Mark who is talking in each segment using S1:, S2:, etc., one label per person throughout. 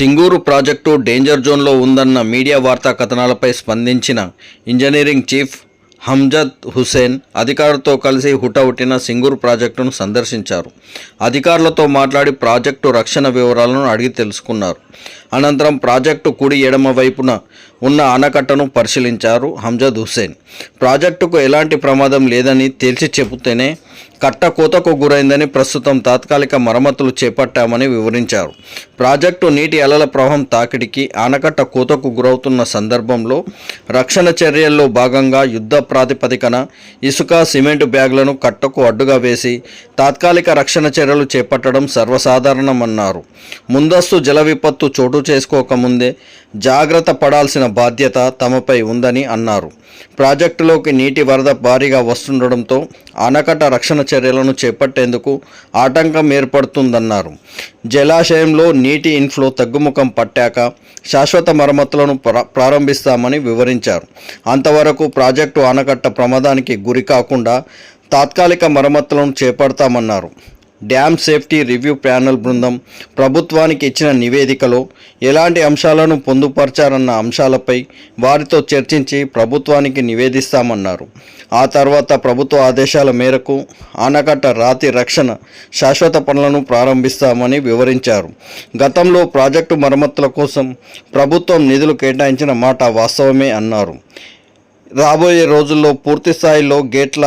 S1: Singur project danger జోన్లో ఉందన్న media వార్తా కథనాలపై స్పందించిన ఇంజనీరింగ్ చీఫ్ హంజద్ హుసేన్ అధికారులతో కలిసి హుటహుటిన సింగూరు ప్రాజెక్టును సందర్శించారు. అధికారులతో మాట్లాడి ప్రాజెక్టు రక్షణ వివరాలను అడిగి తెలుసుకున్నారు. అనంతరం ప్రాజెక్టు కుడి ఎడమ వైపున ఉన్న ఆనకట్టను పరిశీలించారు హంజద్ హుసేన్ ప్రాజెక్టుకు ఎలాంటి ప్రమాదం లేదని తేల్చి చెబితేనే కట్ట కోతకు గురైందని ప్రస్తుతం తాత్కాలిక మరమ్మతులు చేపట్టామని వివరించారు. ప్రాజెక్టు నీటి అలల ప్రవాహం తాకిడికి ఆనకట్ట కోతకు గురవుతున్న సందర్భంలో రక్షణ చర్యల్లో భాగంగా యుద్ధ ప్రాతిపదికన ఇసుక సిమెంట్ బ్యాగులను కట్టకు అడ్డుగా వేసి తాత్కాలిక రక్షణ చర్యలు చేపట్టడం సర్వసాధారణమన్నారు. ముందస్తు జల విపత్తు చోటు చేసుకోకముందే జాగ్రత్త పడాల్సిన బాధ్యత తమపై ఉందని అన్నారు. ప్రాజెక్టులోకి నీటి వరద భారీగా వస్తుండడంతో ఆనకట్ట రక్షణ చర్యలను చేపట్టేందుకు ఆటంకం ఏర్పడుతుందన్నారు. జలాశయంలో నీటి ఇన్ఫ్లో తగ్గుముఖం పట్టాక శాశ్వత మరమ్మతులను ప్ర- ప్రారంభిస్తామని వివరించారు. అంతవరకు ప్రాజెక్టు ఆనకట్ట ప్రమాదానికి గురి కాకుండా తాత్కాలిక మరమ్మతులను చేపడతామన్నారు. డ్యామ్ సేఫ్టీ రివ్యూ ప్యానెల్ బృందం ప్రభుత్వానికి ఇచ్చిన నివేదికలో ఎలాంటి అంశాలను పొందుపరచారన్న అంశాలపై వారితో చర్చించి ప్రభుత్వానికి నివేదిస్తామన్నారు. ఆ తర్వాత ప్రభుత్వ ఆదేశాల మేరకు ఆనకట్ట రాతి రక్షణ శాశ్వత పనులను ప్రారంభిస్తామని వివరించారు. గతంలో ప్రాజెక్టు మరమ్మతుల కోసం ప్రభుత్వం నిధులు కేటాయించిన మాట వాస్తవమే అన్నారు. రాబోయే రోజుల్లో పూర్తి స్థాయిలో గేట్ల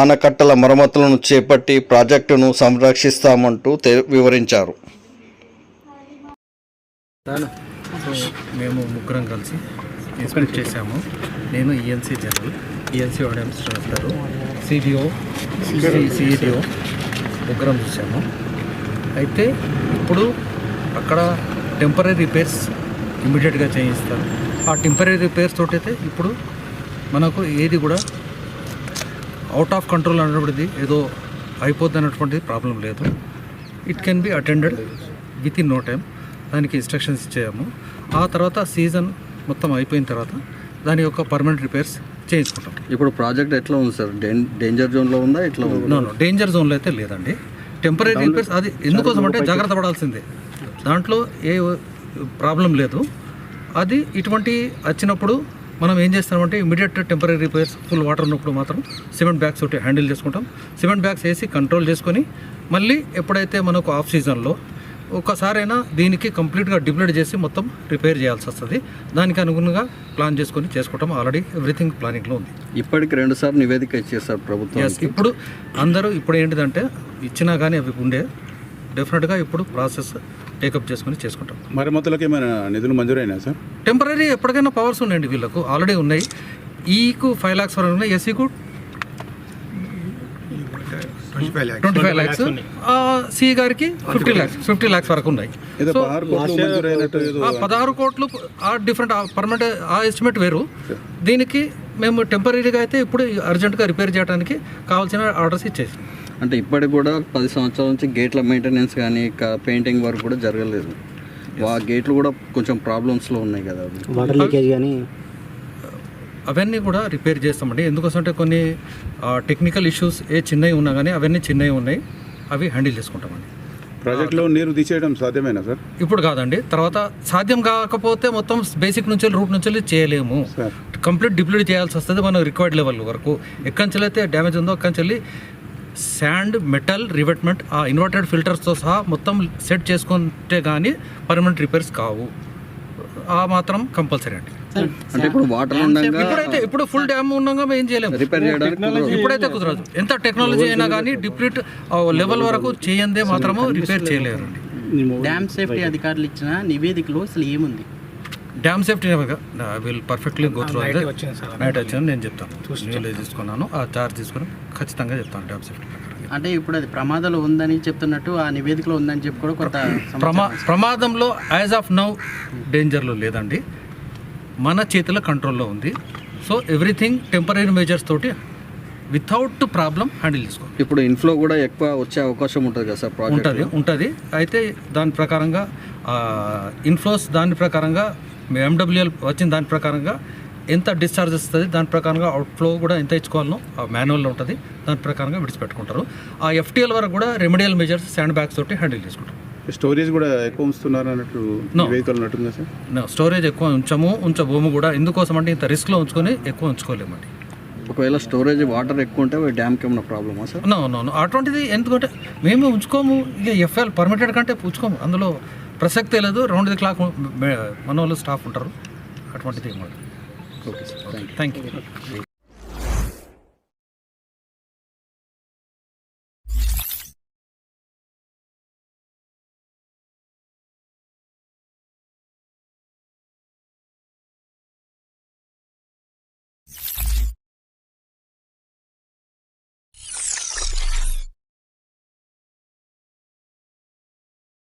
S1: ఆనకట్టల మరమ్మతులను చేపట్టి ప్రాజెక్టును సంరక్షిస్తామంటూ వివరించారు.
S2: మేము ముగ్గురం కలిసి ఇన్స్పెక్ట్ చేశాము. నేను ఈఎన్సీ జనరల్ ఈఎన్సీ ఆడియన్స్ గారు సిడిఓ సిఇడిఓ ముగ్గురం చూసాము అయితే ఇప్పుడు అక్కడ టెంపరీ రిపేర్స్ ఇమీడియట్గా చేయిస్తారు. ఆ టెంపరీ రిపేర్స్ తోటైతే అయితే ఇప్పుడు మనకు ఏది కూడా అవుట్ ఆఫ్ కంట్రోల్ అనేటువంటిది ఏదో అయిపోద్ది అన్నటువంటిది ప్రాబ్లం లేదు. It can be attended within no time దానికి ఇన్స్ట్రక్షన్స్ ఇచ్చాము ఆ తర్వాత సీజన్ మొత్తం అయిపోయిన తర్వాత దాని యొక్క పర్మనెంట్ రిపేర్స్ చేయించుకుంటాం.
S1: ఇప్పుడు ప్రాజెక్ట్ ఎట్లా ఉంది సార్? డేంజర్ జోన్లో ఉందా ఎట్లా
S2: నో డేంజర్ జోన్లో అయితే లేదండి. టెంపరీ రిపేర్స్ అది ఎందుకోసం అంటే జాగ్రత్త పడాల్సిందే. దాంట్లో ఏ ప్రాబ్లం లేదు. అది ఇటువంటి వచ్చినప్పుడు మనం ఏం చేస్తామంటే immediate temporary repairs full water ఉన్నప్పుడు మాత్రం సిమెంట్ బ్యాగ్స్ ఒకటి హ్యాండిల్ చేసుకుంటాం. సిమెంట్ బ్యాగ్స్ వేసి కంట్రోల్ చేసుకొని మళ్ళీ ఎప్పుడైతే మనకు ఆఫ్ సీజన్లో ఒక్కసారైనా దీనికి కంప్లీట్గా డిప్లైడ్ చేసి మొత్తం రిపేర్ చేయాల్సి వస్తుంది. దానికి అనుగుణంగా ప్లాన్ చేసుకొని చేసుకుంటాం. ఆల్రెడీ ఎవ్రీథింగ్ ప్లానింగ్లో ఉంది.
S1: ఇప్పటికి రెండు సార్లు నివేదిక ఇచ్చేసారు ప్రభుత్వం
S2: ఇప్పుడు అందరూ ఇప్పుడు ఏంటిదంటే ఇచ్చినా కానీ అవి ఉండే. డెఫినెట్గా ఇప్పుడు ప్రాసెస్ టేకప్ చేసుకొని చేసుకుంటాం.
S3: మరమ్మతులకు ఏమైనా నిధులు మంజూరైనా సార్?
S2: టెంపరీ ఎప్పటికైనా పవర్స్ ఉన్నాయండి వీళ్ళకు. ఆల్రెడీ ఉన్నాయి. ఈకు ఫైవ్ ల్యాక్స్ వరకు ఉన్నాయి. ఎస్సీకు ట్వంటీ ఫైవ్ ల్యాక్స్ సి గారికి ఫిఫ్టీ ల్యాక్స్ ఫిఫ్టీ ల్యాక్స్ వరకు ఉన్నాయి. సో
S3: పదహారు కోట్లు
S2: ఆ డిఫరెంట్ పర్మనెంట్ ఆ ఎస్టిమేట్ వేరు. దీనికి మేము టెంపరీగా అయితే ఇప్పుడు అర్జెంటుగా రిపేర్ చేయడానికి కావాల్సిన ఆర్డర్స్ ఇచ్చేసి.
S1: అంటే ఇప్పటికి కూడా పది సంవత్సరాల నుంచి గేట్ల మెయింటెనెన్స్ కానీ పెయింటింగ్ వర్క్ కూడా జరగలేదు. ఆ గేట్లు కూడా కొంచెం ప్రాబ్లమ్స్లో ఉన్నాయి కదా
S4: వాటర్ లీకేజ్ కానీ?
S2: అవన్నీ కూడా రిపేర్ చేస్తామండి. ఎందుకోసం అంటే కొన్ని టెక్నికల్ ఇష్యూస్ ఏ చిన్నవి ఉన్నా కానీ అవన్నీ చిన్నవి ఉన్నాయి. అవి హ్యాండిల్ చేసుకుంటామండి.
S3: ప్రాజెక్టులో నీరు తీసేయడం సాధ్యమేనా సార్?
S2: ఇప్పుడు కాదండి. తర్వాత సాధ్యం కాకపోతే మొత్తం బేసిక్ నుంచి రూట్ నుంచి వెళ్ళి చేయలేము.
S3: సార్
S2: కంప్లీట్ డిప్లీట్ చేయాల్సి వస్తుంది మన రిక్వైర్డ్ లెవెల్ వరకు. ఎక్కడి నుంచి అయితే డ్యామేజ్ ఉందో అక్కడి నుంచి వెళ్ళి శాండ్ మెటల్ రివెట్మెంట్ ఆ ఇన్వర్టెడ్ ఫిల్టర్స్తో సహా మొత్తం సెట్ చేసుకుంటే కానీ పర్మనెంట్ రిపేర్స్ కావు. ఆ మాత్రం కంపల్సరీ అండి.
S1: అంటే ఇప్పుడు వాటర్ ఉండగా
S2: ఇప్పుడైతే ఇప్పుడు ఫుల్ డ్యామ్ ఉండగా మేము ఏం చేయలేము.
S1: రిపేర్ చేయడానికి.
S2: ఇప్పుడైతే కుదరదు. ఎంత టెక్నాలజీ అయినా కానీ డిప్లీట్ లెవెల్ వరకు చేయందే మాత్రము రిపేర్ చేయలేరు
S5: డ్యామ్ సేఫ్టీ అధికారులు ఇచ్చిన నివేదికలో అసలు ఏముంది?
S2: Dam safety will perfectly go through night వచ్చింది నేను చెప్తాను. న్యూలో తీసుకున్నాను ఆ చార్జ్ తీసుకుని ఖచ్చితంగా చెప్తాను డ్యామ్ సేఫ్టీ
S5: అంటే ఇప్పుడు అది ప్రమాదాలు ఉందని చెప్తున్నట్టు ఆ నివేదికలో ఉందని చెప్పి కూడా కొంత
S2: ప్రమా ప్రమాదంలో యాజ్ ఆఫ్ నౌ డేంజర్లో లేదండి. మన చేతిలో కంట్రోల్లో ఉంది. సో ఎవ్రీథింగ్ టెంపరీ మెజర్స్ తోటి వితౌట్ ప్రాబ్లం హ్యాండిల్ చేసుకోవాలి.
S1: ఇప్పుడు ఇన్ఫ్లో కూడా ఎక్కువ వచ్చే అవకాశం ఉంటుంది కదా సార్ ప్రాజెక్ట్
S2: ఉంటుంది ఉంటుంది. అయితే దాని ప్రకారంగా ఇన్ఫ్లోస్ దాని ప్రకారంగా ఎండబ్ల్యూఎల్ వచ్చిన దాని ప్రకారంగా ఎంత డిశ్చార్జ్ వస్తుంది దాని ప్రకారంగా అవుట్ఫ్లో కూడా ఎంత ఇచ్చుకోవాలనో ఆ మాన్యువల్లో ఉంటుంది. దాని ప్రకారంగా విడిచిపెట్టుకుంటారు. ఆ ఎఫ్టీఎల్ వరకు కూడా రెమెడియల్ మెజర్స్ శాండ్ బ్యాగ్స్ తోటి హ్యాండిల్ చేసుకుంటారు.
S3: స్టోరేజ్ కూడా ఎక్కువ ఉంచుతున్నారు అన్నట్టు ఉన్నట్టుందా సార్?
S2: No, స్టోరేజ్ ఎక్కువ ఉంచము ఉంచబోము కూడా. ఎందుకోసం అంటే ఇంత రిస్క్లో ఉంచుకొని ఎక్కువ ఉంచుకోలేమండి
S1: ఒకవేళ స్టోరేజ్ వాటర్ ఎక్కువ ఉంటే డ్యామ్కి ఏమైనా ప్రాబ్లమా సార్?
S2: నో నో నో అటువంటిది ఎందుకంటే మేము ఉంచుకోము. ఇక ఎఫ్ఎల్ పర్మిటెడ్ కంటే ఉంచుకోము. అందులో ప్రసక్తే లేదు. రౌండ్ ది క్లాక్ మన వాళ్ళు స్టాఫ్ ఉంటారు. అటువంటిది ఏమి
S1: okay sir thank you
S2: thank you